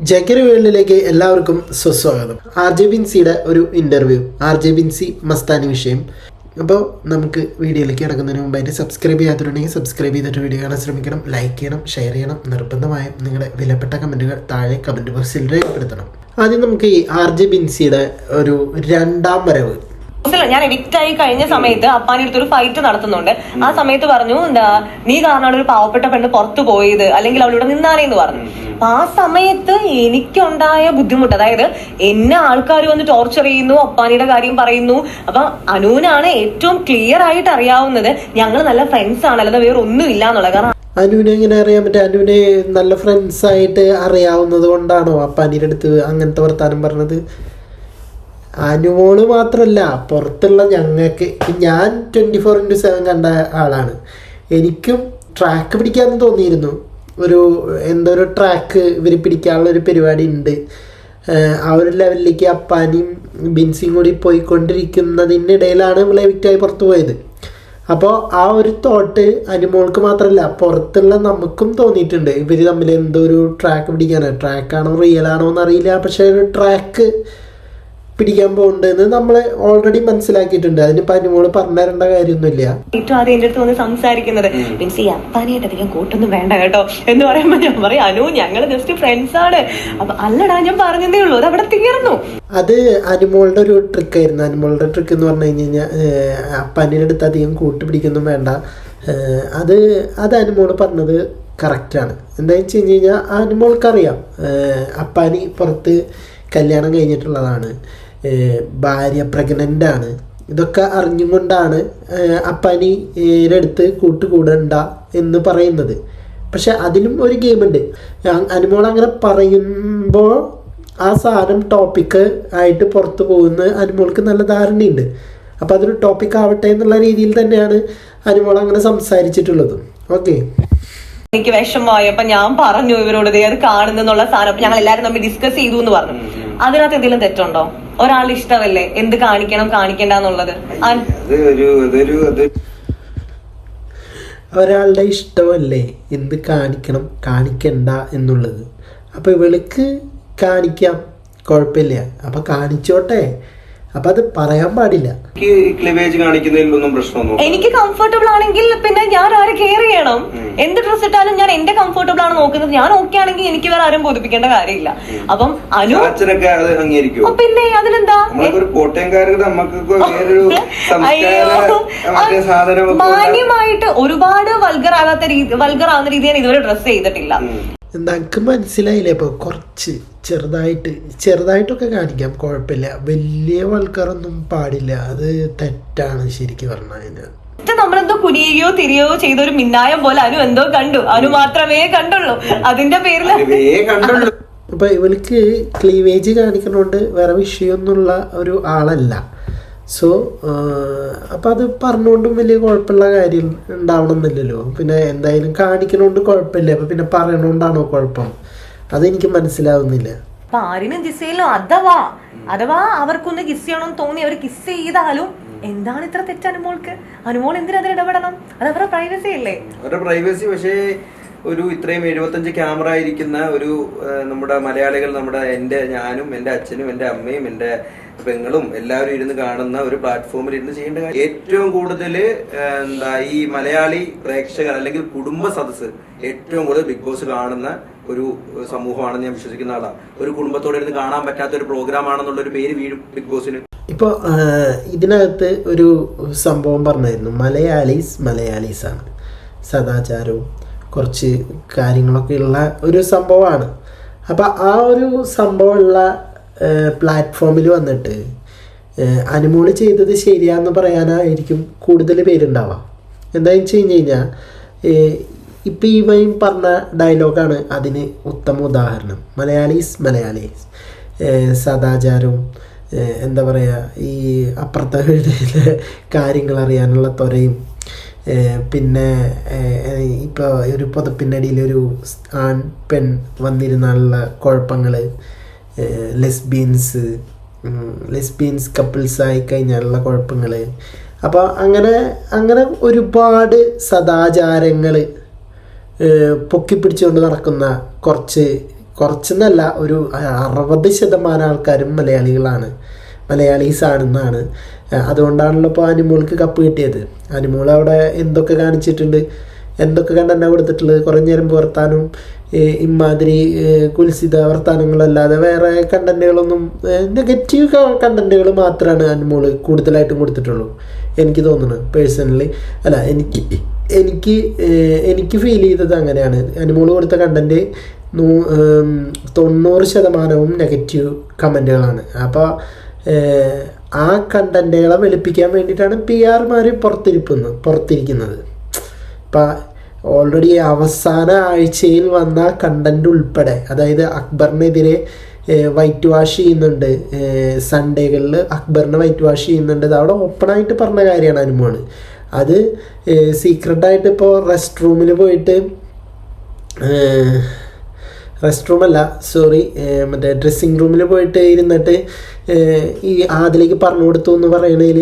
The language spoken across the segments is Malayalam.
ജഗർ വേൾഡിലേക്ക് എല്ലാവർക്കും സുസ്വാഗതം. ആർ ജെ ബിൻസിയുടെ ഒരു interview R J Binsi Mastani വിഷയം. അപ്പോൾ നമുക്ക് വീഡിയോയിലേക്ക് കിടക്കുന്നതിന് മുമ്പ് മുമ്പായിട്ട് സബ്സ്ക്രൈബ് ചെയ്യാത്തിട്ടുണ്ടെങ്കിൽ സബ്സ്ക്രൈബ് ചെയ്തിട്ട് വീഡിയോ കാണാൻ ശ്രമിക്കണം. ലൈക്ക് ചെയ്യണം ഷെയർ ചെയ്യണം. നിർബന്ധമായും നിങ്ങളുടെ വിലപ്പെട്ട കമന്റുകൾ താഴെ കമന്റ് ബോക്സിൽ രേഖപ്പെടുത്തണം. ആദ്യം നമുക്ക് ഈ ആർ ജെ ബിൻസിയുടെ ഒരു രണ്ടാം വരവ് ഞാൻ എഡിക്റ്റ് ആയി കഴിഞ്ഞ സമയത്ത് അപ്പാനി അടുത്തൊരു ഫൈറ്റ് നടത്തുന്നുണ്ട്. ആ സമയത്ത് പറഞ്ഞു എന്താ നീ കാരണമാണ് ഒരു പാവപ്പെട്ട പെണ്ണ് പുറത്തു പോയത്. അല്ലെങ്കിൽ അവളിവിടെ നിന്നാനേ എന്ന് പറഞ്ഞു. അപ്പൊ ആ സമയത്ത് എനിക്കുണ്ടായ ബുദ്ധിമുട്ട് അതായത് എന്നെ ആൾക്കാർ വന്ന് ടോർച്ചർ ചെയ്യുന്നു അപ്പാനിയുടെ കാര്യം പറയുന്നു. അപ്പൊ അനുവിനാണ് ഏറ്റവും ക്ലിയർ ആയിട്ട് അറിയാവുന്നത് ഞങ്ങൾ നല്ല ഫ്രണ്ട്സ് ആണ് അല്ലാതെ വേറെ ഒന്നും ഇല്ല എന്നുള്ളത് കാരണം. അനുവിനെ എങ്ങനെ അറിയാൻ പറ്റും? അനുവിനെ നല്ല ഫ്രണ്ട്സ് ആയിട്ട് അറിയാവുന്നത് കൊണ്ടാണോ അപ്പാനിയുടെ അടുത്ത് അങ്ങനത്തെ വർത്താനം പറഞ്ഞത്? അനുമോൾ മാത്രമല്ല പുറത്തുള്ള ഞങ്ങൾക്ക് ഞാൻ ട്വന്റി ഫോർ ഇന്റു സെവൻ കണ്ട ആളാണ്. എനിക്കും ട്രാക്ക് പിടിക്കാമെന്ന് തോന്നിയിരുന്നു. ഒരു എന്തോ ഒരു ട്രാക്ക് ഇവർ പിടിക്കാനുള്ള ഒരു പരിപാടി ഉണ്ട്. ആ ഒരു ലെവലിലേക്ക് അപ്പാനിയും ബിൻസിയും കൂടി പോയിക്കൊണ്ടിരിക്കുന്നതിനിടയിലാണ് ഇവളെ വിറ്റായി പുറത്തു പോയത്. അപ്പോൾ ആ ഒരു തോട്ട് അനുമോൾക്ക് മാത്രമല്ല പുറത്തുള്ള നമുക്കും തോന്നിയിട്ടുണ്ട്. ഇവർ തമ്മിൽ എന്തോ ഒരു ട്രാക്ക് പിടിക്കാനാണ്. ട്രാക്കാണോ റിയൽ ആണോ എന്നറിയില്ല. പക്ഷേ ഒരു ട്രാക്ക് പിടിക്കാൻ പോകുന്നുണ്ടെന്ന് നമ്മൾ ഓൾറെഡി മനസ്സിലാക്കിയിട്ടുണ്ട്. അതിന് അനുമോൾ പറഞ്ഞുതരേണ്ട കാര്യമൊന്നുമില്ല. ഏറ്റവും ആദ്യം എന്റെ അടുത്ത് വന്ന് സംസാരിക്കുന്നത് മീൻസ് ഈ അപ്പാനായിട്ട് അധികം കൂട്ടൊന്നും വേണ്ട കേട്ടോ. എന്ന് പറയുമ്പോ ഞാൻ പറയും അനു ഞങ്ങൾ ജസ്റ്റ് ഫ്രണ്ട്സ് ആണ്. അപ്പൊ അല്ലടാ ഞാൻ പറഞ്ഞതേ ഉള്ളൂ. അത് അവിടെ തീർന്നു അത് അനുമോളുടെ ഒരു ട്രിക്ക് ആയിരുന്നു. അനുമോളുടെ ട്രിക്ക് എന്ന് പറഞ്ഞു കഴിഞ്ഞ് കഴിഞ്ഞാൽ അപ്പാനിയുടെ അടുത്ത് അധികം കൂട്ടുപിടിക്കൊന്നും വേണ്ട. അത് അത് അനുമോൾ പറഞ്ഞത് കറക്റ്റാണ് എന്താ വെച്ച് കഴിഞ്ഞ് കഴിഞ്ഞാൽ അനുമോൾക്കറിയാം. അപ്പാനി പുറത്ത് കല്യാണം കഴിഞ്ഞിട്ടുള്ളതാണ്. ഭാര്യ ആണ് ഇതൊക്കെ അറിഞ്ഞുകൊണ്ടാണ് അപ്പനി അപ്പാനിയുടെ അടുത്ത് കൂട്ടുകൂടണ്ട എന്ന് പറയുന്നത്. പക്ഷെ അതിലും ഒരു ഗെയിമുണ്ട്. അനുമോൾ അങ്ങനെ പറയുമ്പോൾ ആ സാധനം ടോപ്പിക്ക് ആയിട്ട് പുറത്തു പോകുന്ന അനുമോൾക്ക് നല്ല ധാരണയുണ്ട്. അപ്പോൾ അതൊരു ടോപ്പിക് ആവട്ടെ എന്നുള്ള രീതിയിൽ തന്നെയാണ് അനുമോൾ അങ്ങനെ സംസാരിച്ചിട്ടുള്ളത്. ഓക്കെ എനിക്ക് വിഷമമായി. അപ്പൊ ഞാൻ പറഞ്ഞു ഇവരോട് ദേ അത് കാണുന്നുള്ള സാധനം. അപ്പൊ ഞങ്ങൾ എല്ലാരും തമ്മിൽ ഡിസ്കസ് ചെയ്തു എന്ന് പറഞ്ഞു. അതിനകത്ത് എന്തെങ്കിലും തെറ്റുണ്ടോ? ഒരാൾ ഇഷ്ടമല്ലേ? എന്ത് കാണിക്കണം കാണിക്കണ്ട എന്നുള്ളത്? അത് ഒരു അതൊരു അത് ഒരാളുടെ ഇഷ്ടമല്ലേ? എന്ത് കാണിക്കണം കാണിക്കണ്ട എന്നുള്ളത്. അപ്പോൾ ഇവൾക്ക് കാണിക്കാം. കുഴപ്പമില്ല. അപ്പോൾ കാണിച്ചോട്ടെ. അപ്പം അത് പറയാൻ പാടില്ല. എനിക്ക് ക്ലിവേജ് കാണിക്കുന്നതിലൊന്നും പ്രശ്നമൊന്നും എനിക്ക് കംഫർട്ടബിൾ ആണെങ്കിൽ പിന്നെ ഞാൻ ആരെ കെയർ ചെയ്യണം? എന്ത് ഡ്രസ് ഇട്ടാലും ഞാൻ എന്റെ കംഫർട്ടബിൾ ആണ് നോക്കുന്നത്. ഞാൻ ഓക്കെ ആണെങ്കിൽ എനിക്ക് വേറെ ആരും ബോധിപ്പിക്കേണ്ട കാര്യമില്ല. അപ്പം അനു പിന്നെ അതിലെന്താ? മാന്യമായിട്ട് ഒരുപാട് വൾഗർ ആകാത്ത രീതി വൾഗർ ആവുന്ന രീതി ഞാൻ ഇതുവരെ ഡ്രസ് ചെയ്തിട്ടില്ല. എനിക്ക് മനസ്സിലായില്ലേ. ഇപ്പോൾ കുറച്ച് ചെറുതായിട്ട് ചെറുതായിട്ടൊക്കെ കാണിക്കാം കുഴപ്പമില്ല. വലിയ ആൾക്കാരൊന്നും പാടില്ല. അത് തെറ്റാണ് ശരിക്കും പറഞ്ഞു കഴിഞ്ഞാൽ നമ്മളെന്തോ കുനിയുകയോ തിരിയോ ചെയ്ത ഒരു മിന്നായം പോലെ അനു എന്തോ കണ്ടു. അനു മാത്രമേ കണ്ടുള്ളൂ. അതിന്റെ പേരിൽ അപ്പൊ ഇവൾക്ക് ക്ലീവേജ് കാണിക്കണോണ്ട് വേറെ വിഷയമൊന്നുമുള്ള ഒരു ആളല്ല. സോ അപ്പം അത് പറഞ്ഞുകൊണ്ടും വലിയ കുഴപ്പമുള്ള കാര്യം ഉണ്ടാവണമെന്നില്ലല്ലോ. പിന്നെ എന്തായാലും കാണിക്കണോണ്ട് കുഴപ്പമില്ല. അപ്പം പിന്നെ പറയണോണ്ടാണോ കുഴപ്പം? അതെനിക്ക് മനസ്സിലാവുന്നില്ല. അപ്പൊ ആരിനും കിസ് ചെയ്യലോ? അഥവാ അഥവാ അവർക്കൊന്ന് കിസ് ചെയ്യണമെന്ന് തോന്നി അവർ കിസ് ചെയ്താലും എന്താണ് ഇത്ര തെറ്റ് അനുമോൾക്ക് അനുമോൾ എന്തിനാ അതിൽ ഇടപെടണം? അത് അവരുടെ പ്രൈവസി അല്ലേ? അവരുടെ പ്രൈവസി പക്ഷേ ഒരു ഇത്രയും എഴുപത്തഞ്ച് ക്യാമറ ഇരിക്കുന്ന ഒരു നമ്മുടെ മലയാളികൾ നമ്മുടെ എന്റെ ഞാനും എന്റെ അച്ഛനും എന്റെ അമ്മയും എന്റെ പെങ്ങളും എല്ലാവരും ഇരുന്ന് കാണുന്ന ഒരു പ്ലാറ്റ്ഫോമിൽ ഇരുന്ന് ചെയ്യേണ്ട കാര്യം. ഏറ്റവും കൂടുതൽ എന്താ ഈ മലയാളി പ്രേക്ഷകർ അല്ലെങ്കിൽ കുടുംബ സദസ്സ് ഏറ്റവും കൂടുതൽ ബിഗ് ബോസ് കാണുന്ന ഒരു സമൂഹമാണെന്ന് ഞാൻ വിശ്വസിക്കുന്ന ആളാണ്. ഒരു കുടുംബത്തോടെ ഇരുന്ന് കാണാൻ പറ്റാത്ത ഒരു പ്രോഗ്രാം ആണെന്നുള്ള ഒരു പേര് വീഴും ബിഗ് ബോസിന്. ഇപ്പോൾ ഇതിനകത്ത് ഒരു സംഭവം പറഞ്ഞായിരുന്നു. മലയാളീസ് മലയാളീസ് ആണ് സദാചാരവും കുറച്ച് കാര്യങ്ങളൊക്കെ ഉള്ള ഒരു സംഭവമാണ്. അപ്പോൾ ആ ഒരു സംഭവമുള്ള പ്ലാറ്റ്ഫോമിൽ വന്നിട്ട് അനുമോൾ ചെയ്തത് ശരിയാന്ന് പറയാനായിരിക്കും കൂടുതൽ പേരുണ്ടാവുക. എന്താണെന്ന് വെച്ച് കഴിഞ്ഞ് കഴിഞ്ഞാൽ ഇപ്പം ഈ പറഞ്ഞ ഡയലോഗാണ് അതിന് ഉത്തമ ഉദാഹരണം. മലയാളീസ് മലയാളീസ്. സദാചാരവും എന്താ പറയുക ഈ അപ്പുറത്തെ കാര്യങ്ങൾ അറിയാനുള്ള ത്വരയും പിന്നെ ഇപ്പോൾ ഒരു പുതപ്പിനടിയിൽ ഒരു ആൺ പെൺ വന്നിരുന്നുള്ള കുഴപ്പങ്ങൾ ലെസ്ബീൻസ് ലെസ്ബിയൻസ് കപ്പിൾസായി കഴിഞ്ഞാലുള്ള കുഴപ്പങ്ങൾ അപ്പോൾ അങ്ങനെ അങ്ങനെ ഒരുപാട് സദാചാരങ്ങൾ പൊക്കിപ്പിടിച്ചുകൊണ്ട് നടക്കുന്ന കുറച്ച് കുറച്ചെന്നല്ല ഒരു അറുപത് ശതമാനം ആൾക്കാരും മലയാളികളാണ്. മലയാളീസ് ആണെന്നാണ് അതുകൊണ്ടാണല്ലോ ഇപ്പോൾ അനുമോൾക്ക് കപ്പ് കിട്ടിയത്. അനുമോൾ അവിടെ എന്തൊക്കെ കാണിച്ചിട്ടുണ്ട് എന്തൊക്കെ കണ്ടന്റ് കൊടുത്തിട്ടുള്ളത് കുറേ നേരം വർത്താനും ഇമാതിരി കുൽസിത വർത്താനങ്ങളല്ലാതെ വേറെ കണ്ടന്റുകളൊന്നും നെഗറ്റീവ് കണ്ടന്റുകൾ മാത്രമാണ് അനുമോൾ കൂടുതലായിട്ടും കൊടുത്തിട്ടുള്ളൂ എനിക്ക് തോന്നുന്നു പേഴ്സണലി അല്ല എനിക്ക് എനിക്ക് എനിക്ക് ഫീൽ ചെയ്തത് അങ്ങനെയാണ്. അനുമോൾ കൊടുത്ത കണ്ടന്റ് നൂ തൊണ്ണൂറ് ശതമാനവും നെഗറ്റീവ് കമന്റുകളാണ് അപ്പോൾ ആ കണ്ടന്റുകളെ വെളുപ്പിക്കാൻ വേണ്ടിയിട്ടാണ് പി ആർമാർ പുറത്തിരിക്കുന്നത് പുറത്തിരിക്കുന്നത്. ഇപ്പം ഓൾറെഡി അവസാന ആഴ്ചയിൽ വന്ന കണ്ടന്റ് ഉൾപ്പെടെ അതായത് അക്ബറിനെതിരെ വൈറ്റ് വാഷ് ചെയ്യുന്നുണ്ട്. സൺഡേകളിൽ അക്ബറിനെ വൈറ്റ് വാഷ് ചെയ്യുന്നുണ്ട്. ഇത് അവിടെ ഓപ്പണായിട്ട് പറഞ്ഞ കാര്യമാണ് അനുമോൾ. അത് സീക്രട്ടായിട്ട് ഇപ്പോൾ റെസ്റ്റ് റൂമിൽ പോയിട്ട് റെസ്റ്റ് റൂമല്ല സോറി മറ്റേ ഡ്രസ്സിങ് റൂമിൽ പോയിട്ട് ഇരുന്നിട്ട് ഈ ആദിലേക്ക് പറഞ്ഞു കൊടുത്തു എന്ന് പറയണതിൽ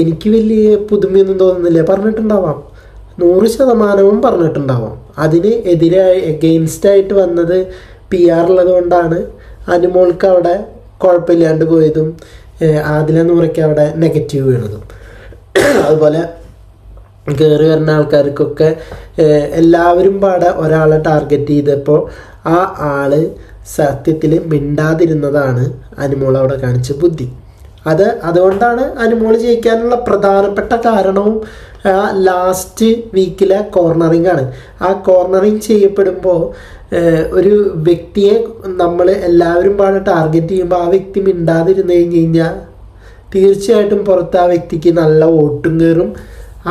എനിക്ക് വലിയ പുതുമയൊന്നും തോന്നുന്നില്ല. പറഞ്ഞിട്ടുണ്ടാവാം. നൂറ് ശതമാനവും പറഞ്ഞിട്ടുണ്ടാവാം. അതിന് എതിരായി എഗെയിൻസ്റ്റായിട്ട് വന്നത് പി ആർ ഉള്ളത് കൊണ്ടാണ് അനുമോൾക്ക് അവിടെ കുഴപ്പമില്ലാണ്ട് പോയതും ആദില നൂറയ്ക്ക് അവിടെ നെഗറ്റീവ് വീണതും. അതുപോലെ കയറി വരുന്ന ആൾക്കാർക്കൊക്കെ എല്ലാവരും പാടെ ഒരാളെ ടാർഗറ്റ് ചെയ്തപ്പോൾ ആ ആൾ സത്യത്തിൽ മിണ്ടാതിരുന്നതാണ് അനുമോൾ അവിടെ കാണിച്ച ബുദ്ധി. അത് അതുകൊണ്ടാണ് അനുമോൾ ജയിക്കാനുള്ള പ്രധാനപ്പെട്ട കാരണവും ആ ലാസ്റ്റ് വീക്കിലെ കോർണറിംഗ് ആണ്. ആ കോർണറിങ് ചെയ്യപ്പെടുമ്പോൾ ഒരു വ്യക്തിയെ നമ്മൾ എല്ലാവരും പാടെ ടാർഗറ്റ് ചെയ്യുമ്പോൾ ആ വ്യക്തി മിണ്ടാതിരുന്നു കഴിഞ്ഞ് കഴിഞ്ഞാൽ തീർച്ചയായിട്ടും പുറത്ത് ആ വ്യക്തിക്ക് നല്ല വോട്ടും കയറും.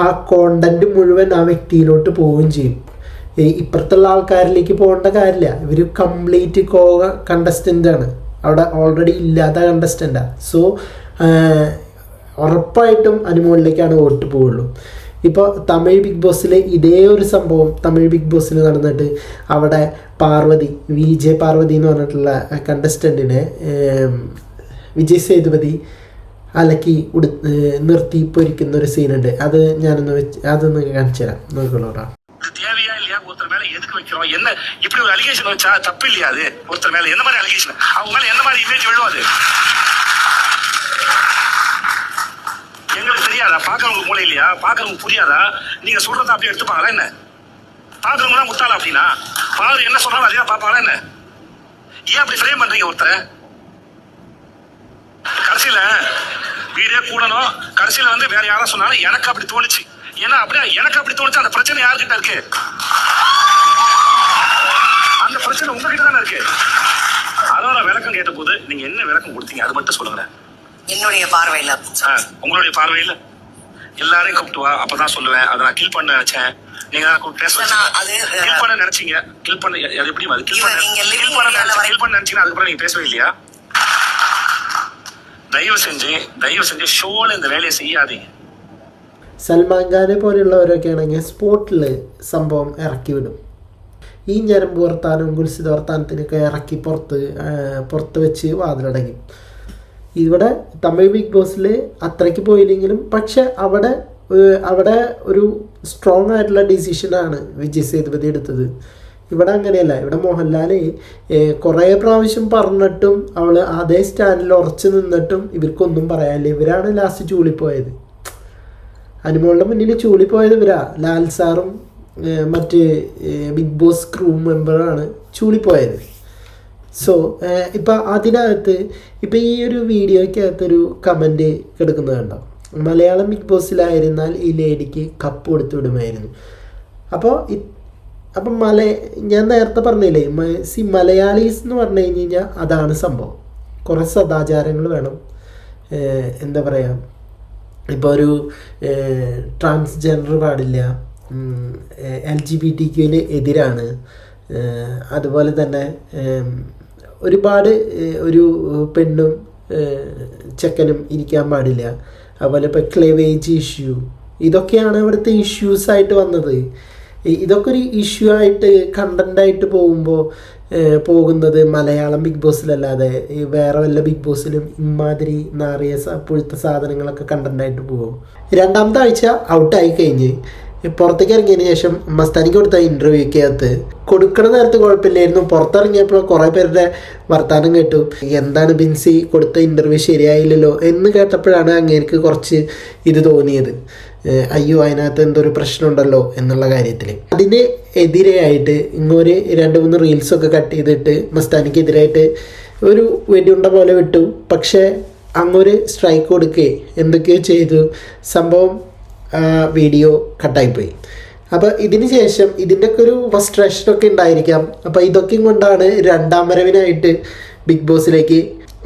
ആ കോണ്ടന്റ് മുഴുവൻ ആ വ്യക്തിയിലോട്ട് പോവുകയും ചെയ്യും. ഇപ്പുറത്തുള്ള ആൾക്കാരിലേക്ക് പോകേണ്ട കാര്യമില്ല. ഇവർ കംപ്ലീറ്റ് കോ കണ്ടസ്റ്റന്റ് ആണ്. അവിടെ ഓൾറെഡി ഇല്ലാത്ത കണ്ടസ്റ്റന്റാണ് സോ ഉറപ്പായിട്ടും അനുമോളിലേക്കാണ് വോട്ട് പോവുള്ളൂ. ഇപ്പോൾ തമിഴ് ബിഗ് ബോസിലെ ഇതേ ഒരു സംഭവം തമിഴ് ബിഗ് ബോസിൽ നടന്നിട്ട് അവിടെ പാർവതി വി ജെ പാർവതി എന്ന് പറഞ്ഞിട്ടുള്ള കണ്ടസ്റ്റന്റിനെ വിജയ് സേതുപതി അലക്കി ഉടു ഏഹ് നിർത്തി പൊരിക്കുന്ന ഒരു സീനുണ്ട് അത് ഞാനൊന്ന് വെച്ച് അതൊന്ന് കാണിച്ചു തരാം നോക്കിക്കോളൂടാ இது தேவையா இல்லையா ஒருத்தர் மேல எதுக்கு வைக்கிறோம் என்ன இப்படி ஒரு அலிகேஷன் வச்சா தப்பு இல்லையா அது ஒருத்தர் மேல எந்த மாதிரி அலிகேஷன் அவங்க மேல எந்த மாதிரி இமேஜ் விழும் அது எங்களுக்கு தெரியாதா பாக்குறவங்களுக்கு மூளை இல்லையா பாக்குறவங்க புரியாதா நீங்க சொல்றத அப்படியே எடுத்துப்பாங்களா என்ன பாக்குறவங்க தான் முட்டாளா அப்படின்னா பாரு என்ன சொல்றாலும் அதே பாப்பாங்களா என்ன ஏன் அப்படி ஃப்ரேம் பண்றீங்க ஒருத்தரை கடைசியில வீடே கூடணும். கடைசியில வந்து வேற யாரா சொன்னாலும் எனக்கு அப்படி தோணுச்சு. ஏன்னா அப்படியே? எனக்கு அப்படி தோணுச்சு. அந்த பிரச்சனை யாருக்கிட்ட இருக்கு? அந்த பிரச்சனை உங்ககிட்ட தானே இருக்கு. அதோட விளக்கம் கேட்ட போது நீங்க என்ன விளக்கம் கொடுத்தீங்க? அது மட்டும் சொல்லுங்களேன். என்னுடைய பார்வையில. உங்களுடைய பார்வையில? எல்லாரையும் கூப்பிட்டு வா அப்பதான் சொல்லுவேன். அதை நான் கில் பண்ண நினைச்சேன். நீங்க கில் பண்ண நினைச்சீங்க. கில் பண்ண அது எப்படி கில் பண்ண கில் பண்ண area ல நினைச்சு வரை- கில் பண்ண நினைச்சீங்கன்னா அதுக்கப்புறம் நீங்க பேசவே இல்லையா? தயவு செஞ்சு தயவு செஞ்சு ஷோல இந்த வேலையை செய்யாதீங்க സൽമാൻ ഖാനെ പോലെയുള്ളവരൊക്കെ ആണെങ്കിൽ സ്പോട്ടിൽ സംഭവം ഇറക്കി വിടും ഈ ഞരമ്പ് വർത്താനം കുൽസിത വർത്താനത്തിനൊക്കെ ഇറക്കി പുറത്ത് ആ, പുറത്ത് വെച്ച് വാതിലടങ്ങി ഇവിടെ തമിഴ് ബിഗ് ബോസിൽ അത്രയ്ക്ക് പോയില്ലെങ്കിലും പക്ഷെ അവിടെ ഏഹ്, അവിടെ ഒരു സ്ട്രോങ് ആയിട്ടുള്ള ഡിസിഷനാണ് വിജയ് സേതുപതി എടുത്തത് ഇവിടെ അങ്ങനെയല്ല. ഇവിടെ മോഹൻലാൽ കുറേ പ്രാവശ്യം പറഞ്ഞിട്ടും അവൾ അതേ സ്റ്റാൻഡിൽ ഉറച്ചു നിന്നിട്ടും ഇവർക്കൊന്നും പറയാനില്ല. ഇവരാണ് ലാസ്റ്റ് ചൂളിപ്പോയത്. അനുമോളുടെ മുന്നിൽ ചൂളിപ്പോയത് ഇവരാ. ലാൽ സാറും മറ്റ് ബിഗ് ബോസ് ക്രൂ മെമ്പറാണ് ചൂളിപ്പോയത്. സോ ഇപ്പം അതിനകത്ത് ഇപ്പം ഈ ഒരു വീഡിയോയ്ക്കകത്തൊരു കമന്റ് കിടക്കുന്നത് കണ്ടോ? മലയാളം ബിഗ് ബോസിലായിരുന്നാൽ ഈ ലേഡിക്ക് കപ്പ് കൊടുത്തു വിടുമായിരുന്നു. അപ്പോൾ അപ്പം മല ഞാൻ നേരത്തെ പറഞ്ഞില്ലേ സി മലയാളീസ് എന്ന് പറഞ്ഞു കഴിഞ്ഞ് കഴിഞ്ഞാൽ അതാണ് സംഭവം. കുറേ സദാചാരങ്ങൾ വേണം. എന്താ പറയുക ഇപ്പോൾ ഒരു ട്രാൻസ്ജെൻഡർ പാടില്ല എൽ ജി ബി ടി ക്യുവിന് എതിരാണ്. അതുപോലെ തന്നെ ഒരുപാട് ഒരു പെണ്ണും ചെക്കനും ഇരിക്കാൻ പാടില്ല. അതുപോലെ ഇപ്പോൾ ക്ലേവേജ് ഇഷ്യൂ ഇതൊക്കെയാണ് ഇവിടുത്തെ ഇഷ്യൂസ് ആയിട്ട് വന്നത്. ഇതൊക്കെ ഒരു ഇഷ്യൂ ആയിട്ട് കണ്ടന്റ് ആയിട്ട് പോകുമ്പോൾ പോകുന്നത് മലയാളം ബിഗ് ബോസിലല്ലാതെ വേറെ വല്ല ബിഗ് ബോസിലും ഇമാതിരി നാറിയ പുഴുത്ത സാധനങ്ങളൊക്കെ കണ്ടന്റ് ആയിട്ട് പോകും. രണ്ടാമത്തെ ആഴ്ച ഔട്ടായി കഴിഞ്ഞ് പുറത്തേക്ക് ഇറങ്ങിയതിന് ശേഷം മസ്താനിക്ക് കൊടുത്ത ഇന്റർവ്യൂക്കകത്ത് കൊടുക്കണ നേരത്ത് കുഴപ്പമില്ലായിരുന്നു. പുറത്തിറങ്ങിയപ്പോൾ കുറേ പേരുടെ വർത്താനം കേട്ടു. എന്താണ് ബിൻസി കൊടുത്ത ഇന്റർവ്യൂ ശരിയായില്ലല്ലോ എന്ന് കേട്ടപ്പോഴാണ് അങ്ങേക്ക് കുറച്ച് ഇത് തോന്നിയത്. അയ്യോ അതിനകത്ത് എന്തൊരു പ്രശ്നമുണ്ടല്ലോ എന്നുള്ള കാര്യത്തിൽ അതിന് എതിരെയായിട്ട് ഇങ്ങൊരു രണ്ട് മൂന്ന് റീൽസൊക്കെ കട്ട് ചെയ്തിട്ട് മസ്താനിക്ക് എതിരായിട്ട് ഒരു വെടിയുണ്ട പോലെ വിട്ടു. പക്ഷേ അങ്ങൊരു സ്ട്രൈക്ക് കൊടുക്കുകയെ എന്തൊക്കെയോ ചെയ്തു. സംഭവം വീഡിയോ കട്ടായിപ്പോയി അപ്പോൾ ഇതിന് ശേഷം ഇതിന്റെയൊക്കെ ഒരു ഫ്രസ്ട്രേഷനൊക്കെ ഉണ്ടായിരിക്കാം. അപ്പോൾ ഇതൊക്കെയും കൊണ്ടാണ് രണ്ടാം വരവിനായിട്ട് ബിഗ് ബോസിലേക്ക്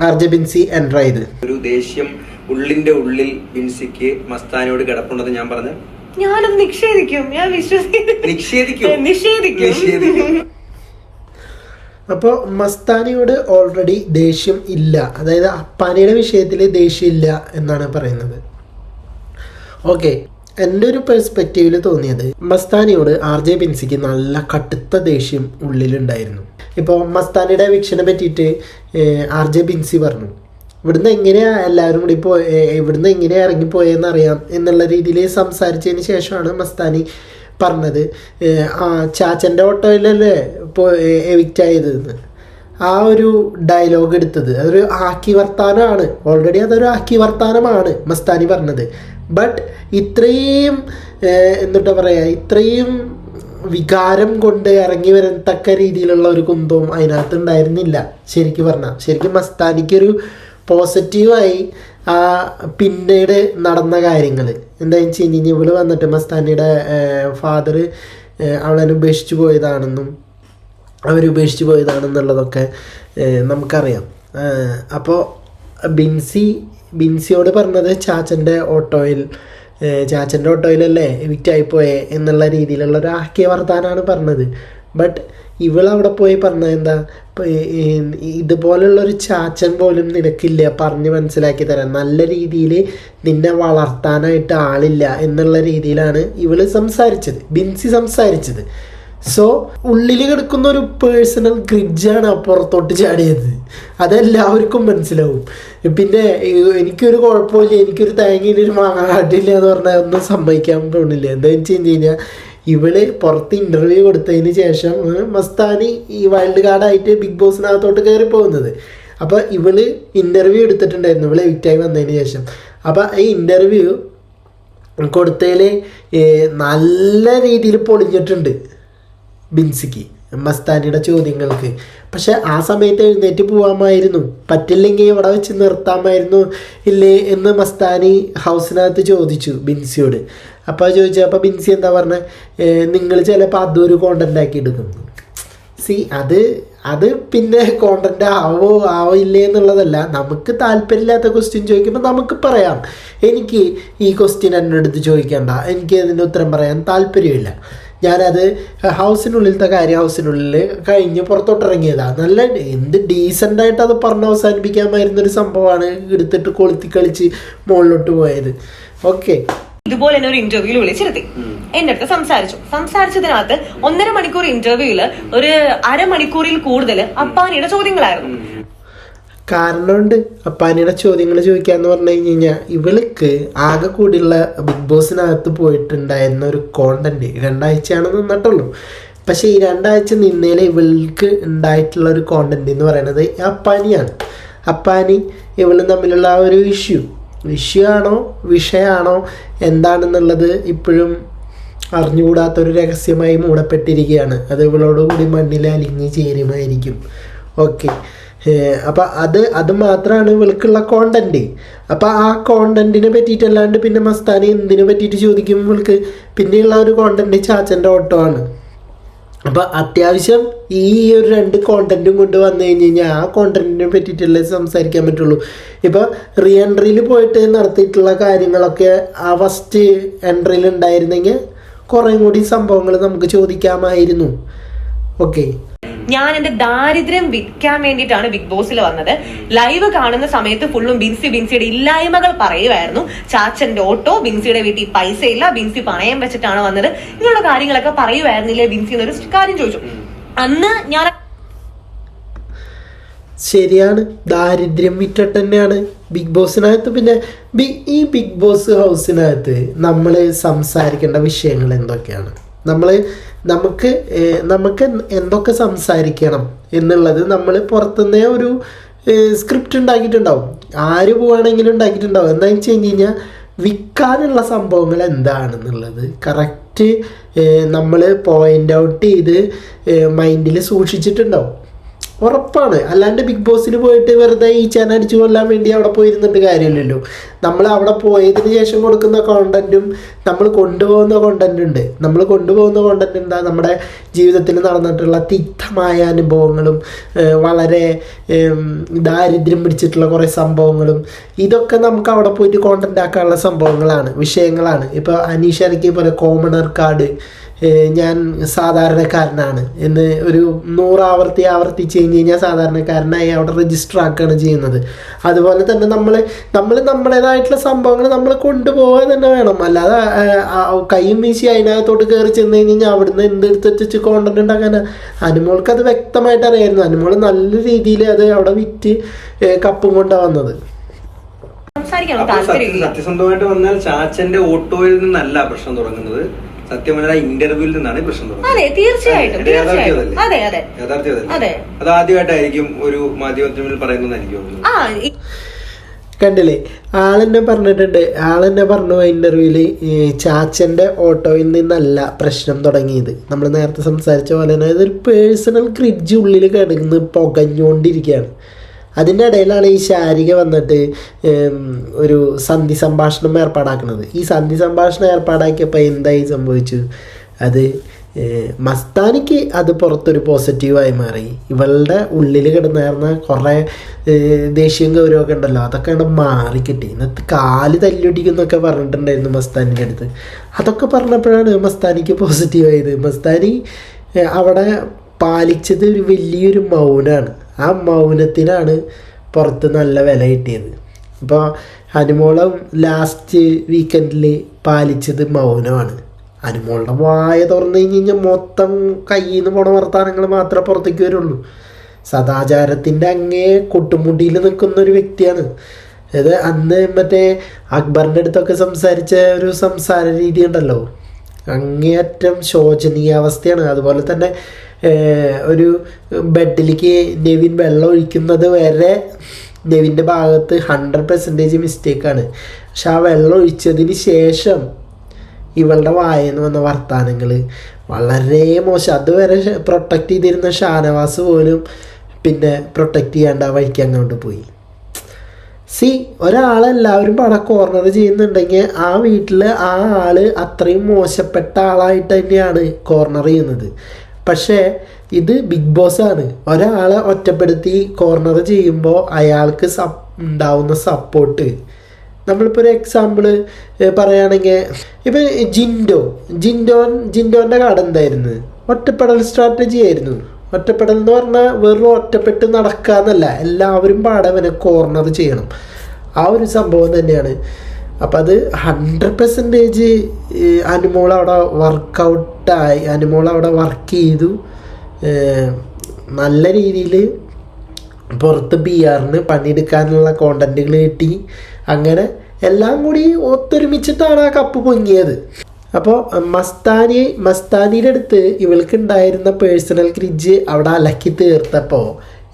ആർജ ബിൻസി എന്റർ ചെയ്ത് ഒരു ദേഷ്യം ഉള്ളിന്റെ ഉള്ളിൽ ബിൻസിക്ക് മസ്താനോട് കിടപ്പുണ്ടെന്ന് ഞാൻ പറഞ്ഞു. ഞാനത് നിഷേധിക്കും. ഞാൻ വിശ്വസിക്കും നിഷേധിക്കും? നിഷേധിക്കും. നിഷേധിക്കും. അപ്പോൾ മസ്താനിയോട് ഓൾറെഡി ദേഷ്യം ഇല്ല. അതായത് അപ്പാനിയുടെ വിഷയത്തിൽ ദേഷ്യം ഇല്ല എന്നാണ് പറയുന്നത്. ഓക്കെ എന്റെ ഒരു പെർസ്പെക്റ്റീവിൽ തോന്നിയത് മസ്താനിയോട് ആർ ജെ ബിൻസിക്ക് നല്ല കടുത്ത ദേഷ്യം ഉള്ളിലുണ്ടായിരുന്നു. ഇപ്പോൾ മസ്താനിയുടെ വിക്ഷനെ പറ്റിയിട്ട് ആർ ജെ ബിൻസി പറഞ്ഞു. ഇവിടുന്ന് എങ്ങനെയാ എല്ലാവരും കൂടി പോ ഇവിടുന്ന് എങ്ങനെയാ ഇറങ്ങിപ്പോയെന്ന് അറിയാം എന്നുള്ള രീതിയിൽ സംസാരിച്ചതിന് ശേഷമാണ് മസ്താനി പറഞ്ഞത്. ആ ചാച്ചന്റെ ഓട്ടോയിലല്ലേ ഇപ്പോൾ എവിക്റ്റ് ആയത് ആ ഒരു ഡയലോഗ് എടുത്തത്. അതൊരു ആക്കി വർത്താനമാണ് ഓൾറെഡി അതൊരു ആക്കി വർത്താനമാണ് മസ്താനി പറഞ്ഞത്. ബട്ട് ഇത്രയും എന്നിട്ട് പറയുക ഇത്രയും വികാരം കൊണ്ട് ഇറങ്ങി വരത്തക്ക രീതിയിലുള്ള ഒരു കുന്തവും അതിനകത്ത് ഉണ്ടായിരുന്നില്ല. ശരിക്കും പറഞ്ഞാൽ ശരിക്കും മസ്താനിക്കൊരു പോസിറ്റീവായി ആ പിന്നീട് നടന്ന കാര്യങ്ങൾ എന്താണെന്ന് വെച്ച് ഇവൾ വന്നിട്ട് മസ്താനിയുടെ ഫാദർ അവളെ ഉപേക്ഷിച്ച് പോയതാണെന്നും അവരുപേക്ഷിച്ച് പോയതാണെന്നുള്ളതൊക്കെ നമുക്കറിയാം. അപ്പോൾ ബിൻസി ബിൻസിയോട് പറഞ്ഞത് ചാച്ചന്റെ ഓട്ടോയിൽ ചാച്ചന്റെ ഓട്ടോയിലല്ലേ വിറ്റായിപ്പോയെ എന്നുള്ള രീതിയിലുള്ള ഒരു ആക്കിയ വർത്താനാണ് പറഞ്ഞത്. ബട്ട് ഇവളവിടെ പോയി പറഞ്ഞത് എന്താ? ഇതുപോലുള്ളൊരു ചാച്ചൻ പോലും നിനക്കില്ല പറഞ്ഞ് മനസ്സിലാക്കി തരാൻ. നല്ല രീതിയിൽ നിന്നെ വളർത്താനായിട്ട് ആളില്ല എന്നുള്ള രീതിയിലാണ് ഇവൾ സംസാരിച്ചത്. ബിൻസി സംസാരിച്ചത്. സോ ഉള്ളിൽ കിടക്കുന്ന ഒരു പേഴ്സണൽ ഗ്രിഡ്ജാണ് അപ്പുറത്തോട്ട് പുറത്തോട്ട് ചാടിയത്. അതെല്ലാവർക്കും മനസ്സിലാവും. പിന്നെ എനിക്കൊരു കുഴപ്പമില്ല എനിക്കൊരു തേങ്ങയിലൊരു മാങ്ങ കാട്ടില്ല എന്ന് പറഞ്ഞാൽ ഒന്നും സമ്മതിക്കാൻ തോന്നില്ല എന്താണെന്ന് വെച്ച് കഴിഞ്ഞ് കഴിഞ്ഞാൽ ഇവൾ പുറത്ത് ഇന്റർവ്യൂ കൊടുത്തതിന് ശേഷം മസ്താനി ഈ വൈൽഡ് കാർഡായിട്ട് ബിഗ് ബോസിനകത്തോട്ട് കയറി പോകുന്നത്. അപ്പോൾ ഇവൾ ഇന്റർവ്യൂ എടുത്തിട്ടുണ്ടായിരുന്നു. ഇവൾ വിറ്റായി വന്നതിന് ശേഷം. അപ്പോൾ ഈ ഇന്റർവ്യൂ കൊടുത്തതിൽ നല്ല രീതിയിൽ പൊളിഞ്ഞിട്ടുണ്ട് ബിൻസിക്ക് മസ്താനിയുടെ ചോദ്യങ്ങൾക്ക്. പക്ഷെ ആ സമയത്ത് എഴുന്നേറ്റ് പോവാമായിരുന്നു. പറ്റില്ലെങ്കിൽ ഇവിടെ വെച്ച് നിർത്താമായിരുന്നു ഇല്ലേ എന്ന് മസ്താനി ഹൗസിനകത്ത് ചോദിച്ചു ബിൻസിയോട്. അപ്പോൾ ചോദിച്ചു അപ്പോൾ ബിൻസി എന്താ പറഞ്ഞത് നിങ്ങൾ ചിലപ്പോൾ അതൊരു കോണ്ടന്റ് ആക്കി എടുക്കും. സി അത് അത് പിന്നെ കോണ്ടന്റ് ആവോ ആവോ ഇല്ലേ എന്നുള്ളതല്ല. നമുക്ക് താല്പര്യമില്ലാത്ത ക്വസ്റ്റ്യൻ ചോദിക്കുമ്പോൾ നമുക്ക് പറയാം. എനിക്ക് ഈ ക്വസ്റ്റ്യൻ എന്റെ അടുത്ത് ചോദിക്കേണ്ട. എനിക്ക് അതിന്റെ ഉത്തരം പറയാൻ താല്പര്യമില്ല. ഞാനത് ഹൗസിനുള്ളിലത്തെ കാര്യം ഹൗസിനുള്ളിൽ കഴിഞ്ഞ് പുറത്തോട്ടിറങ്ങിയതാണ് നല്ല എന്ത് ഡീസന്റ് ആയിട്ട് അത് പറഞ്ഞ് അവസാനിപ്പിക്കാമായിരുന്നൊരു സംഭവമാണ് എടുത്തിട്ട് കൊളുത്തി കളിച്ച് മുകളിലോട്ട് പോയത്. ഓക്കെ ഇതുപോലെ എന്നെ ഒരു ഇന്റർവ്യൂവിൽ വിളിച്ചിരുത്തി. എന്റെ അടുത്ത് സംസാരിച്ചു. സംസാരിച്ചതിനകത്ത് ഒന്നര മണിക്കൂർ ഇന്റർവ്യൂൽ ഒരു അരമണിക്കൂറിൽ കൂടുതൽ അപ്പാനിയുടെ ചോദ്യങ്ങളായിരുന്നു. കാരണമുണ്ട്. അപ്പാനിയുടെ ചോദ്യങ്ങൾ ചോദിക്കാന്ന് പറഞ്ഞു കഴിഞ്ഞ് കഴിഞ്ഞാൽ ഇവൾക്ക് ആകെ കൂടിയുള്ള ബിഗ് ബോസിനകത്ത് പോയിട്ടുണ്ടായിരുന്ന ഒരു കോണ്ടന്റ് രണ്ടാഴ്ചയാണ് നിന്നിട്ടുള്ളൂ. പക്ഷേ ഈ രണ്ടാഴ്ച നിന്നേലെ ഇവൾക്ക് ഉണ്ടായിട്ടുള്ള ഒരു കോണ്ടന്റ് എന്ന് പറയുന്നത് അപ്പാനിയാണ്. അപ്പാനി ഇവളും തമ്മിലുള്ള ആ ഒരു ഇഷ്യൂ ഇഷ്യൂ ആണോ വിഷയമാണോ എന്താണെന്നുള്ളത് ഇപ്പോഴും അറിഞ്ഞുകൂടാത്തൊരു രഹസ്യമായി മൂടപ്പെട്ടിരിക്കുകയാണ്. അത് ഇവളോടുകൂടി മണ്ണിൽ അലിഞ്ഞ് ചേരുമായിരിക്കും. ഓക്കെ അപ്പം അത് അത് മാത്രമാണ് ഇവൾക്കുള്ള കോണ്ടന്റ് അപ്പം ആ കോണ്ടന്റിനെ പറ്റിയിട്ടല്ലാണ്ട് പിന്നെ മസ്താനി എന്തിനെ പറ്റിയിട്ട് ചോദിക്കും ഇവൾക്ക്? പിന്നെയുള്ള ഒരു കോണ്ടന്റ് ചാച്ചന്റെ ഓട്ടോ ആണ്. അപ്പം അത്യാവശ്യം ഈ ഒരു രണ്ട് കോണ്ടന്റും കൊണ്ട് വന്നു കഴിഞ്ഞ് കഴിഞ്ഞാൽ ആ കോണ്ടന്റിനെ പറ്റിയിട്ടല്ലേ സംസാരിക്കാൻ പറ്റുള്ളൂ. ഇപ്പോൾ റീ എൻട്രിയിൽ പോയിട്ട് നടത്തിയിട്ടുള്ള കാര്യങ്ങളൊക്കെ ആ ഫസ്റ്റ് എൻട്രിയിൽ ഉണ്ടായിരുന്നെങ്കിൽ കുറേ കൂടി സംഭവങ്ങൾ നമുക്ക് ചോദിക്കാമായിരുന്നു. ഓക്കെ ഞാൻ എന്റെ ദാരിദ്ര്യം വിൽക്കാൻ വേണ്ടിയിട്ടാണ് ബിഗ് ബോസിൽ വന്നത്. ലൈവ് കാണുന്ന സമയത്ത് ഫുള്ളും ബിൻസി ബിൻസിയുടെ ഇല്ലായ്മകൾ പറയുമായിരുന്നു ചാച്ചന്റെ ഓട്ടോ ബിൻസിയുടെ വീട്ടിൽ പൈസ ഇല്ല ബിൻസി പണയം വെച്ചിട്ടാണ് വന്നത്. ഇങ്ങനെയുള്ള കാര്യങ്ങളൊക്കെ പറയുമായിരുന്നില്ലേ ബിൻസി എന്നൊരു കാര്യം ചോദിച്ചു. അന്ന് ഞാൻ ശരിയാണ്. ദാരിദ്ര്യം വിറ്റിട്ട് തന്നെയാണ് ബിഗ് ബോസിനകത്ത്. പിന്നെ ബി- ഈ ബിഗ് ബോസ് ഹൗസിനകത്ത് നമ്മൾ സംസാരിക്കേണ്ട വിഷയങ്ങൾ എന്തൊക്കെയാണ്? നമ്മൾ നമുക്ക് നമുക്ക് എന്തൊക്കെ സംസാരിക്കണം എന്നുള്ളത് നമ്മൾ പുറത്തുനിന്നേ ഒരു സ്ക്രിപ്റ്റ് ഉണ്ടാക്കിയിട്ടുണ്ടാവും. ആര് പോവാണെങ്കിലും ഉണ്ടാക്കിയിട്ടുണ്ടാവും. എന്താ വെച്ച് കഴിഞ്ഞ് കഴിഞ്ഞാൽ വിൽക്കാനുള്ള സംഭവങ്ങൾ എന്താണെന്നുള്ളത് കറക്റ്റ് നമ്മൾ പോയിന്റ് ഔട്ട് ചെയ്ത് മൈൻഡിൽ സൂക്ഷിച്ചിട്ടുണ്ടാവും. ഉറപ്പാണ്. അല്ലാണ്ട് ബിഗ് ബോസിൽ പോയിട്ട് വെറുതെ ഈ ചേന അടിച്ചു കൊല്ലാൻ വേണ്ടി അവിടെ പോയിരുന്നിട്ട് കാര്യമില്ലല്ലോ. നമ്മൾ അവിടെ പോയതിന് ശേഷം കൊടുക്കുന്ന കോണ്ടന്റും നമ്മൾ കൊണ്ടുപോകുന്ന കോണ്ടന്റ് ഉണ്ട്. നമ്മൾ കൊണ്ടുപോകുന്ന കോണ്ടന്റ് എന്താ? നമ്മുടെ ജീവിതത്തിൽ നടന്നിട്ടുള്ള തിക്തമായ അനുഭവങ്ങളും വളരെ ദാരിദ്ര്യം പിടിച്ചിട്ടുള്ള കുറേ സംഭവങ്ങളും ഇതൊക്കെ നമുക്ക് അവിടെ പോയിട്ട് കോണ്ടന്റ് ആക്കാനുള്ള സംഭവങ്ങളാണ് വിഷയങ്ങളാണ്. ഇപ്പോൾ അനീഷ് ഇറക്കിയ പോലെ കോമണർ കാർഡ് ഞാൻ സാധാരണക്കാരനാണ് എന്ന് ഒരു നൂറ് ആവർത്തി ആവർത്തിച്ച് കഴിഞ്ഞ് കഴിഞ്ഞാൽ സാധാരണക്കാരനായി അവിടെ രജിസ്റ്റർ ആക്കുകയാണ് ചെയ്യുന്നത്. അതുപോലെ തന്നെ നമ്മൾ നമ്മൾ നമ്മുടേതായിട്ടുള്ള സംഭവങ്ങൾ നമ്മൾ കൊണ്ടുപോകാൻ തന്നെ വേണം. അല്ലാതെ കൈയും വീശി അതിനകത്തോട്ട് കയറി ചെന്ന് കഴിഞ്ഞ് കഴിഞ്ഞാൽ അവിടുന്ന് എന്തെടുത്ത് വെച്ച് കോണ്ടന്റ് ഉണ്ടാക്കാൻ അനുമോൾക്ക് അത് വ്യക്തമായിട്ട് അറിയായിരുന്നു. അനുമോൾ നല്ല രീതിയിൽ അത് അവിടെ വിറ്റ് കപ്പും കൊണ്ടാണ് വന്നത്. സത്യസന്ധമായിട്ട് വന്നാൽ ചാച്ചന്റെ ഓട്ടോയിൽ നിന്നല്ല പ്രശ്നം തുടങ്ങുന്നത്. സത്യം പറഞ്ഞാൽ ഇന്റർവ്യൂവിൽ നിന്നാണ് പ്രശ്നം തുടങ്ങുന്നത്. അതെ തീർച്ചയായിട്ടും അതെ, തീർച്ചയായിട്ടും. അതല്ലേ? അതെ. അതെ. അതെ. ആദ്യമായിട്ടായിരിക്കും ഒരു മാധ്യമത്തിൽ പറയുന്നത് എനിക്ക് തോന്നുന്നു. ആ ഈ- കണ്ടില്ലേ? ആളെന്നെ പറഞ്ഞിട്ടുണ്ട്. ആളെന്നെ പറഞ്ഞു ഇന്റർവ്യൂവിൽ ചാച്ചന്റെ ഓട്ടോയിൽ നിന്നല്ല പ്രശ്നം തുടങ്ങിയത്. നമ്മൾ നേരത്തെ സംസാരിച്ച പോലെ തന്നെ ഇതൊരു പേഴ്സണൽ ക്രിഡ്ജ് ഉള്ളിൽ കിടന്ന് പുകഞ്ഞുകൊണ്ടിരിക്കുകയാണ്. അതിന്റെ ഇടയിലാണ് ഈ ശാരിക വന്നിട്ട് ഒരു സന്ധി സംഭാഷണം ഏർപ്പാടാക്കുന്നത് ഈ സന്ധി സംഭാഷണം ഏർപ്പാടാക്കിയപ്പോൾ എന്തായി സംഭവിച്ചു? അത് മസ്താനിക്ക് അത് പുറത്തൊരു പോസിറ്റീവായി മാറി. ഇവളുടെ ഉള്ളിൽ കിടന്നേർന്ന കുറേ ദേഷ്യവും ഗൗരവമൊക്കെ ഉണ്ടല്ലോ അതൊക്കെ അവിടെ മാറിക്കിട്ടി. ഇന്നത്തെ കാൽ തല്ലിയൊടിക്കുന്നൊക്കെ പറഞ്ഞിട്ടുണ്ടായിരുന്നു മസ്താനിന്റെ അടുത്ത്. അതൊക്കെ പറഞ്ഞപ്പോഴാണ് മസ്താനിക്ക് പോസിറ്റീവായത് മസ്താനി അവിടെ പാലിച്ചത് ഒരു വലിയൊരു മൗനമാണ് ആ മൗനത്തിനാണ് പുറത്ത് നല്ല വില കിട്ടിയത്. അപ്പോൾ അനുമോളം ലാസ്റ്റ് വീക്കെൻഡിൽ പാലിച്ചത് മൗനമാണ്. അനുമോളുടെ വായ തുറന്നു കഴിഞ്ഞ് കഴിഞ്ഞാൽ മൊത്തം കയ്യിൽ നിന്ന് പോണ വർത്താനങ്ങൾ മാത്രമേ പുറത്തേക്ക് വരുള്ളൂ. സദാചാരത്തിന്റെ അങ്ങേ കൊട്ടുമുടിയിൽ നിൽക്കുന്ന ഒരു വ്യക്തിയാണ്. അതായത് അന്ന് മറ്റേ അക്ബറിന്റെ അടുത്തൊക്കെ സംസാരിച്ച ഒരു സംസാര രീതി ഉണ്ടല്ലോ. അങ്ങേയറ്റം ശോചനീയാവസ്ഥയാണ്. അതുപോലെ തന്നെ ഒരു ബെഡിലേക്ക് നെവിൻ വെള്ളം ഒഴിക്കുന്നത് വരെ നെവിന്റെ ഭാഗത്ത് ഹൺഡ്രഡ് പെർസെന്റേജ് മിസ്റ്റേക്കാണ് പക്ഷെ ആ വെള്ളം ഒഴിച്ചതിന് ശേഷം ഇവളുടെ വായന്ന് വന്ന വർത്താനങ്ങൾ വളരെ മോശം. അതുവരെ പ്രൊട്ടക്റ്റ് ചെയ്തിരുന്ന ഷാനവാസ് പോലും പിന്നെ പ്രൊട്ടക്റ്റ് ചെയ്യാണ്ട് ആ വഴിക്ക് അങ്ങോട്ട് പോയി. സി ഒരാളെല്ലാവരും പണ കോർണർ ചെയ്യുന്നുണ്ടെങ്കിൽ ആ വീട്ടിൽ ആ ആൾ അത്രയും മോശപ്പെട്ട ആളായിട്ട് തന്നെയാണ് കോർണർ ചെയ്യുന്നത്. പക്ഷേ ഇത് ബിഗ് ബോസ് ആണ് ഒരാളെ ഒറ്റപ്പെടുത്തി കോർണർ ചെയ്യുമ്പോൾ അയാൾക്ക് സപ് ഉണ്ടാവുന്ന സപ്പോർട്ട് നമ്മളിപ്പോൾ ഒരു എക്സാമ്പിൾ പറയുകയാണെങ്കിൽ ഇപ്പം ജിൻഡോ. ജിൻഡോൻ ജിൻഡോന്റെ കട എന്തായിരുന്നു? ഒറ്റപ്പെടൽ സ്ട്രാറ്റജി ആയിരുന്നു. ഒറ്റപ്പെടൽ എന്ന് പറഞ്ഞാൽ വെറും ഒറ്റപ്പെട്ട് നടക്കാന്നല്ല. എല്ലാവരും പാടവനെ കോർണർ ചെയ്യണം. ആ ഒരു സംഭവം തന്നെയാണ്. അപ്പം അത് ഹൺഡ്രഡ് പെർസെന്റേജ് അനുമോൾ അവിടെ വർക്കൗട്ടായി അനുമോൾ അവിടെ വർക്ക് ചെയ്തു. നല്ല രീതിയിൽ പുറത്ത് ബി ആറിന് പണിയെടുക്കാനുള്ള കോണ്ടന്റുകൾ കിട്ടി. അങ്ങനെ എല്ലാം കൂടി ഒത്തൊരുമിച്ചിട്ടാണ് ആ കപ്പ് പൊങ്ങിയത്. അപ്പോൾ മസ്താനി മസ്താനിയുടെ അടുത്ത് ഇവൾക്ക് ഉണ്ടായിരുന്ന പേഴ്സണൽ ക്രിഡ്ജ് അവിടെ അലക്കി തീർത്തപ്പോൾ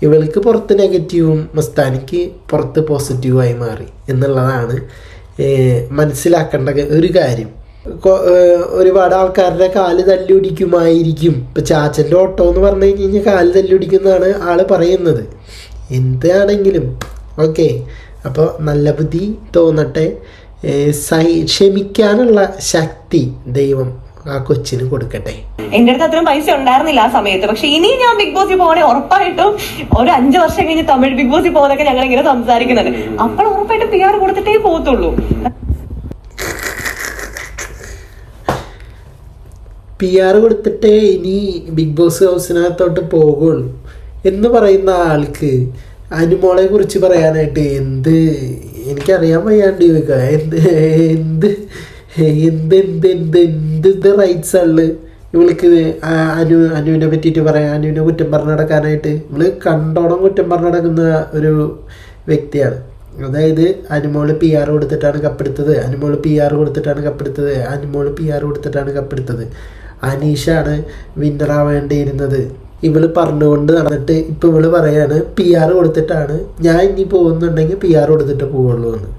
ഇവൾക്ക് പുറത്ത് നെഗറ്റീവും മസ്താനിക്ക് പുറത്ത് പോസിറ്റീവായി മാറി എന്നുള്ളതാണ് മനസ്സിലാക്കേണ്ട ഒരു കാര്യം. ഒരുപാട് ആൾക്കാരുടെ കാൽ തല്ലുപിടിക്കുമായിരിക്കും ഇപ്പം ചാച്ചന്റെ ഓട്ടോ എന്ന് പറഞ്ഞു കഴിഞ്ഞ് കഴിഞ്ഞാൽ കാൽ തല്ലുപിടിക്കുന്നതാണ് ആൾ പറയുന്നത്. എന്താണെങ്കിലും ഓക്കെ. അപ്പോൾ നല്ല ബുദ്ധി തോന്നട്ടെ. ക്ഷമിക്കാനുള്ള ശക്തി ദൈവം ആ കൊച്ചിന് കൊടുക്കട്ടെ. എന്റെ അടുത്ത് അത്രയും പൈസ ഉണ്ടായിരുന്നില്ല ആ സമയത്ത്. പക്ഷെ ഇനി ഞാൻ ബിഗ് ബോസിൽ പോകണേ ഉറപ്പായിട്ടും ഒരു അഞ്ചു വർഷം കഴിഞ്ഞ് തമിഴ് ബിഗ് ബോസിൽ പോകുന്നൊക്കെ ഞങ്ങൾ ഇങ്ങനെ സംസാരിക്കുന്നുണ്ട്. അപ്പോൾ ഉറപ്പായിട്ടും പി ആർ കൊടുത്തിട്ടേ പോകത്തുള്ളൂ. പി ആർ കൊടുത്തിട്ടേ ഇനി ബിഗ് ബോസ് ഹൗസിനകത്തോട്ട് പോകുള്ളൂ എന്ന് പറയുന്ന ആൾക്ക്. അനുമോളെ കുറിച്ച് പറയാനായിട്ട് എന്ത്? എനിക്കറിയാൻ വയ്യാണ്ട് ചോദിക്കുക എന്ത്? എന്ത്? എന്ത് എന്ത് എന്ത് എന്ത് റൈറ്റ്സ് ആൾ? ഇവൾക്ക് അനു അനുവിനെ പറ്റിയിട്ട് പറയാം. അനുവിനെ കുറ്റം പറഞ്ഞു നടക്കാനായിട്ട് ഇവൾ കണ്ടോണം കുറ്റം പറഞ്ഞു നടക്കുന്ന ഒരു വ്യക്തിയാണ്. അതായത് അനുമോൾ പി ആർ കൊടുത്തിട്ടാണ് കപ്പെടുത്തത്. അനുമോൾ പി ആർ കൊടുത്തിട്ടാണ് കപ്പെടുത്തത്. അനുമോൾ പി ആർ കൊടുത്തിട്ടാണ് കപ്പെടുത്തത്. അനീഷാണ് വിന്നറാവേണ്ടിയിരുന്നത് ഇവൾ പറഞ്ഞുകൊണ്ട് നടന്നിട്ട് ഇപ്പൊ ഇവൾ പറയാണ് പി ആർ കൊടുത്തിട്ടാണ് ഞാൻ ഇനി പോകുന്നുണ്ടെങ്കിൽ പി ആർ കൊടുത്തിട്ട് പോവുള്ളൂ എന്ന്.